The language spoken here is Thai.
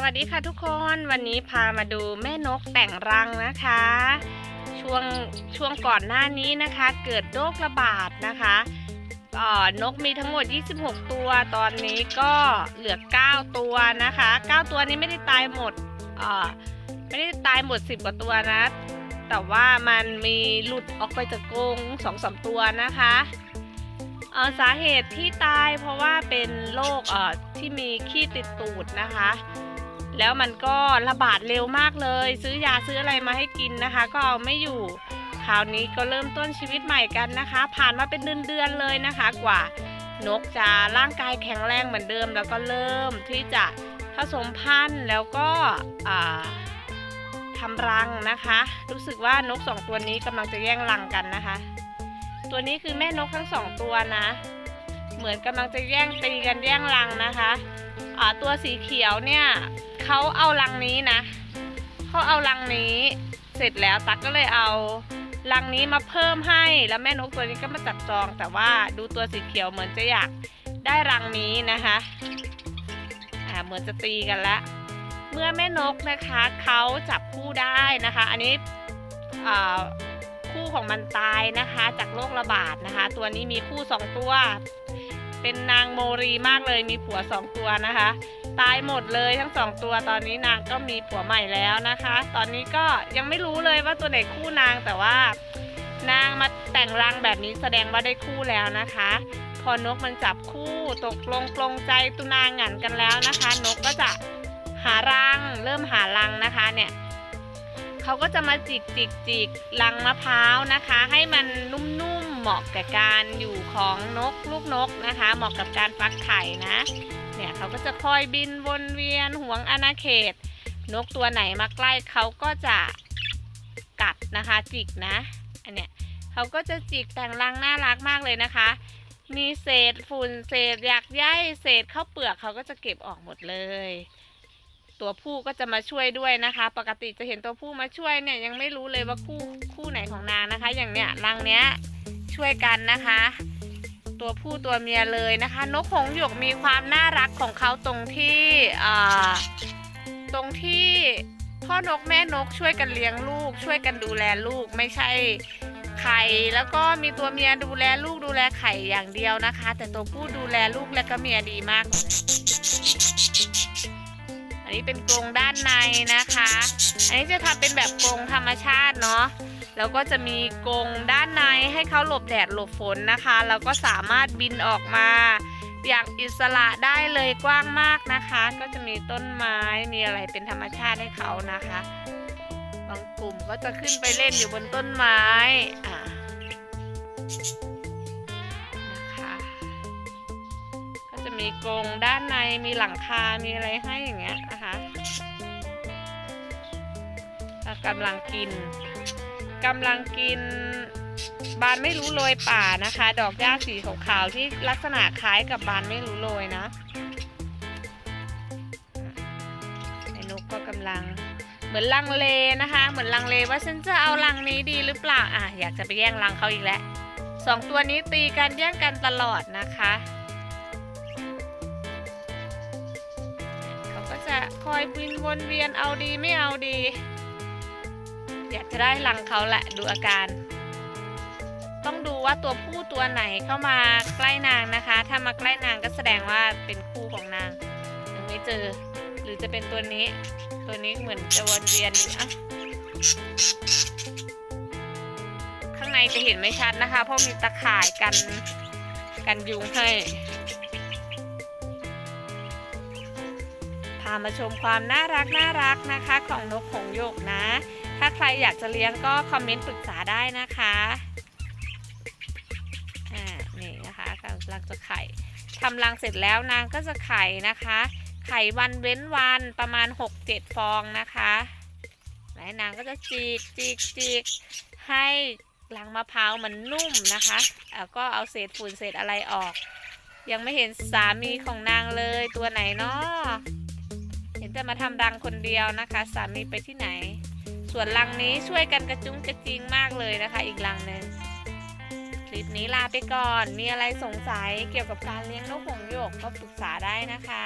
สวัสดีค่ะทุกคนวันนี้พามาดูแม่นกแต่งรังนะคะ ช่วงช่วงก่อนหน้านี้นะคะ เกิดโรคระบาดนะคะนกมีทั้งหมด 26 ตัว ตอนนี้ก็เหลือ 9 ตัวนะคะ 9 ตัวนี้ไม่ได้ตายหมดไม่ได้ตายหมด 10 กว่าตัวนะ แต่ว่ามันมีหลุดออกไปจากกรงสอสตัวนะคะสาเหตุที่ตายเพราะว่าเป็นโรคที่มีขี้ติดตูดนะคะ แล้วมันก็ระบาดเร็วมากเลย ซื้อยาซื้ออะไรมาให้กินนะคะ ก็เอาไม่อยู่คราวนี้ก็เริ่มต้นชีวิตใหม่กันนะคะ ผ่านมาเป็นเดือนๆเลยนะคะ กว่านกจะร่างกายแข็งแรงเหมือนเดิม แล้วก็เริ่มที่จะผสมพันธุ์แล้วก็ทำรังนะคะ รู้สึกว่านกสองตัวนี้กำลังจะแย่งรังกันนะคะ ตัวนี้คือแม่นกทั้งสองตัวนะ เหมือนกำลังจะแย่งตีกันแย่งรังนะคะอ่าตัวสีเขียวเนี่ย เขาเอารังนี้นะเขาเอารังนี้เสร็จแล้วตั๊กก็เลยเอารังนี้มาเพิ่มให้แล้วแม่นกตัวนี้ก็มาจับจอง แต่ว่าดูตัวสีเขียวเหมือนจะอยากได้รังนี้นะคะอ่าเหมือนจะตีกันแล้วเมื่อแม่นกนะคะเขาจับคู่ได้นะคะ อันนี้คู่ของมันตายนะคะ จากโรคระบาดนะคะ ตัวนี้มีคู่สองตัว เป็นนางโมรีมากเลยมีผัวสองตัวนะคะ ตายหมดเลยทั้งสองตัวตอนนี้นางก็มีผัวใหม่แล้วนะคะ ตอนนี้ก็ยังไม่รู้เลยว่าตัวไหนคู่นางแต่ว่านางมาแต่งรังแบบนี้แสดงว่าได้คู่แล้วนะคะ พอนกมันจับคู่ตกลงปลงใจตุนางหงันกันแล้วนะคะ นกก็จะหารังเริ่มหารังนะคะเนี่ยเขาก็จะมาจิกจิกจิกรังมะพร้าวนะคะ ให้มันนุ่มๆเหมาะกับการอยู่ของนกลูกนกนะคะ เหมาะกับการฟักไข่นะ เนี่ยเขาก็จะคอยบินวนเวียนห่วงอาณาเขต นกตัวไหนมาใกล้เขาก็จะกัดนะคะจิกนะอันเนี้ยเขาก็จะจิกแต่งรังน่ารักมากเลยนะคะ มีเศษฝุ่นเศษหยักใยเศษข้าวเปลือกเขาก็จะเก็บออกหมดเลย ตัวผู้ก็จะมาช่วยด้วยนะคะ ปกติจะเห็นตัวผู้มาช่วยเนี่ยยังไม่รู้เลยว่าคู่คู่ไหนของนางนะคะ อย่างเนี้ยรังเนี้ยช่วยกันนะคะ ตัวผู้ตัวเมียเลยนะคะ นกหงหยกมีความน่ารักของเขาตรงที่ตรงที่พ่อนกแม่นกช่วยกันเลี้ยงลูก ช่วยกันดูแลลูกไม่ใช่ไข่แล้วก็มีตัวเมียดูแลลูกดูแลไข่อย่างเดียวนะคะ แต่ตัวผู้ดูแลลูกและก็เมียดีมากเลยอันนี้เป็นกรงด้านในนะคะ อันนี้จะทำเป็นแบบกรงธรรมชาติเนาะ แล้วก็จะมีกรงด้านในให้เขาหลบแดดหลบฝนนะคะ แล้วก็สามารถบินออกมา อย่างอิสระได้เลยกว้างมากนะคะ ก็จะมีต้นไม้มีอะไรเป็นธรรมชาติให้เขานะคะ บางกลุ่มก็จะขึ้นไปเล่นอยู่บนต้นไม้อ่านะคะก็จะมีกรงด้านในมีหลังคา มีอะไรให้อย่างเงี้ยนะคะกำลังกิน กำลังกินบานไม่รู้โรยป่านะคะ ดอกหญ้าสีขาวๆที่ลักษณะคล้ายกับบานไม่รู้โรยนะไอ้นกก็กำลังเหมือนลังเลนะคะ เหมือนลังเลว่าฉันจะเอารังนี้ดีหรือเปล่าอะอยากจะไปแย่งรังเขาอีกแล้วสองตัวนี้ตีกันแย่งกันตลอดนะคะเขาก็จะคอยบินวนเวียนเอาดีไม่เอาดี อยากจะได้รังเขาแหละดูอาการ ต้องดูว่าตัวผู้ตัวไหนเข้ามาใกล้นางนะคะ ถ้ามาใกล้นางก็แสดงว่าเป็นคู่ของนางยังไม่เจอ หรือจะเป็นตัวนี้ ตัวนี้เหมือนจะวนเวียนอะข้างในจะเห็นไม่ชัดนะคะ เพราะมีตะข่ายกันกันยุงให้พามาชมความน่ารักน่ารักนะคะ ของนกหงส์หยกนะ ถ้าใครอยากจะเลี้ยงก็คอมเมนต์ปรึกษาได้นะคะ อ่า นี่นะคะกำลังจะไข่ทำรังเสร็จแล้วนางก็จะไข่นะคะ ไข่วันเว้นวันประมาณ 6-7 ฟองนะคะแล้วนางก็จะจีกจีกจีกให้รังมะพร้าวมันนุ่มนะคะแล้วก็เอาเศษฝุ่นเศษอะไรออก ยังไม่เห็นสามีของนางเลยตัวไหนเนาะเห็นแต่มาทำรังคนเดียวนะคะ สามีไปที่ไหน ส่วนลังนี้ช่วยกันกระจุ้งกระจิงมากเลยนะคะ อีกลังหนึ่งคลิปนี้ลาไปก่อน มีอะไรสงสัยเกี่ยวกับการเลี้ยงนกหงส์หยกก็ปรึกษาได้นะคะ